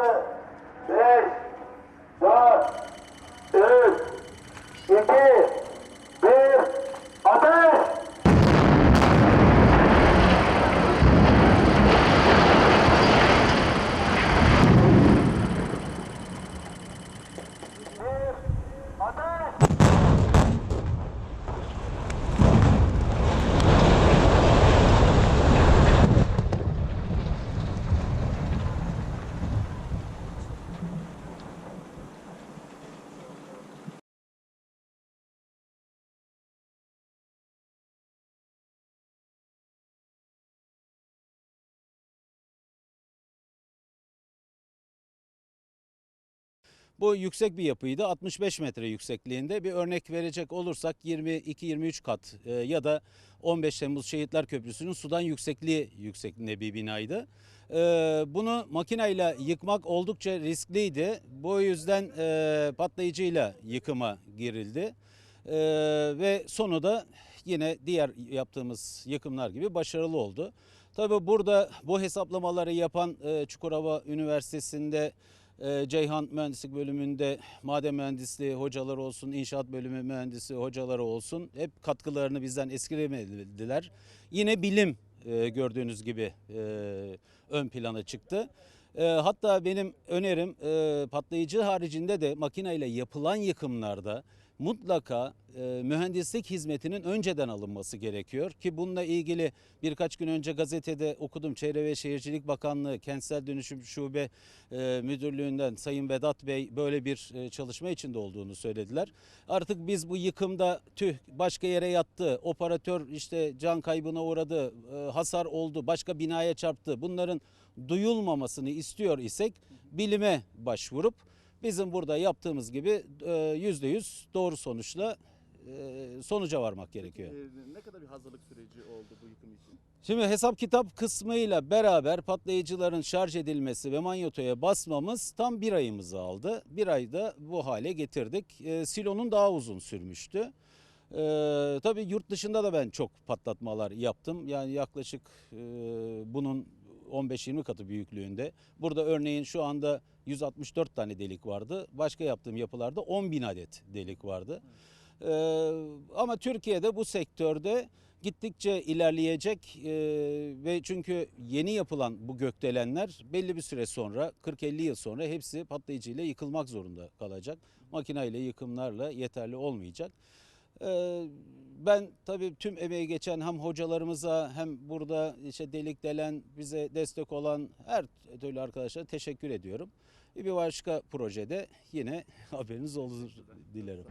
6, 5, 4, 3, 2, Bu yüksek bir yapıydı. 65 metre yüksekliğinde. Bir örnek verecek olursak 22-23 kat e, ya da 15 Temmuz Şehitler Köprüsü'nün sudan yüksekliği yüksekliğinde bir binaydı. E, Bunu makineyle yıkmak oldukça riskliydi. Bu yüzden e, patlayıcıyla yıkıma girildi. Ve sonu da yine diğer yaptığımız yıkımlar gibi başarılı oldu. Tabii burada bu hesaplamaları yapan Çukurova Üniversitesi'nde Ceyhan Mühendislik Bölümünde maden mühendisliği hocaları olsun, inşaat bölümü mühendisi hocaları olsun hep katkılarını bizden esirgemediler. Yine bilim e, gördüğünüz gibi e, ön plana çıktı. E, hatta benim önerim patlayıcı haricinde de makineyle yapılan yıkımlarda mutlaka e, mühendislik hizmetinin önceden alınması gerekiyor ki bununla ilgili birkaç gün önce gazetede okudum Çevre ve Şehircilik Bakanlığı Kentsel Dönüşüm Şube e, Müdürlüğü'nden Sayın Vedat Bey böyle bir e, çalışma içinde olduğunu söylediler. Artık biz bu yıkımda tüh başka yere yattı, operatör işte can kaybına uğradı, e, hasar oldu, başka binaya çarptı. Bunların duyulmamasını istiyor isek bilime başvurup bizim burada yaptığımız gibi e, yüzde yüz doğru sonuçla e, sonuca varmak gerekiyor. Ee, ne kadar bir hazırlık süreci oldu bu yıkım için? Şimdi hesap kitap kısmıyla beraber patlayıcıların şarj edilmesi ve manyotoya basmamız tam bir ayımızı aldı. Bir ayda bu hale getirdik. E, silonun daha uzun sürmüştü. E, tabii yurt dışında da ben çok patlatmalar yaptım. Yani yaklaşık e, bunun 15-20 katı büyüklüğünde. Burada örneğin şu anda 164 tane delik vardı. Başka yaptığım yapılarda 10 bin adet delik vardı. Ee, ama Türkiye'de bu sektörde gittikçe ilerleyecek ee, ve çünkü yeni yapılan bu gökdelenler belli bir süre sonra 40-50 yıl sonra hepsi patlayıcıyla yıkılmak zorunda kalacak. Makineyle yıkımlarla yeterli olmayacak. Ee, ben tabii tüm emeği geçen hem hocalarımıza hem burada işte delik delen bize destek olan her türlü arkadaşlara teşekkür ediyorum. Bir başka projede yine haberiniz olur dilerim.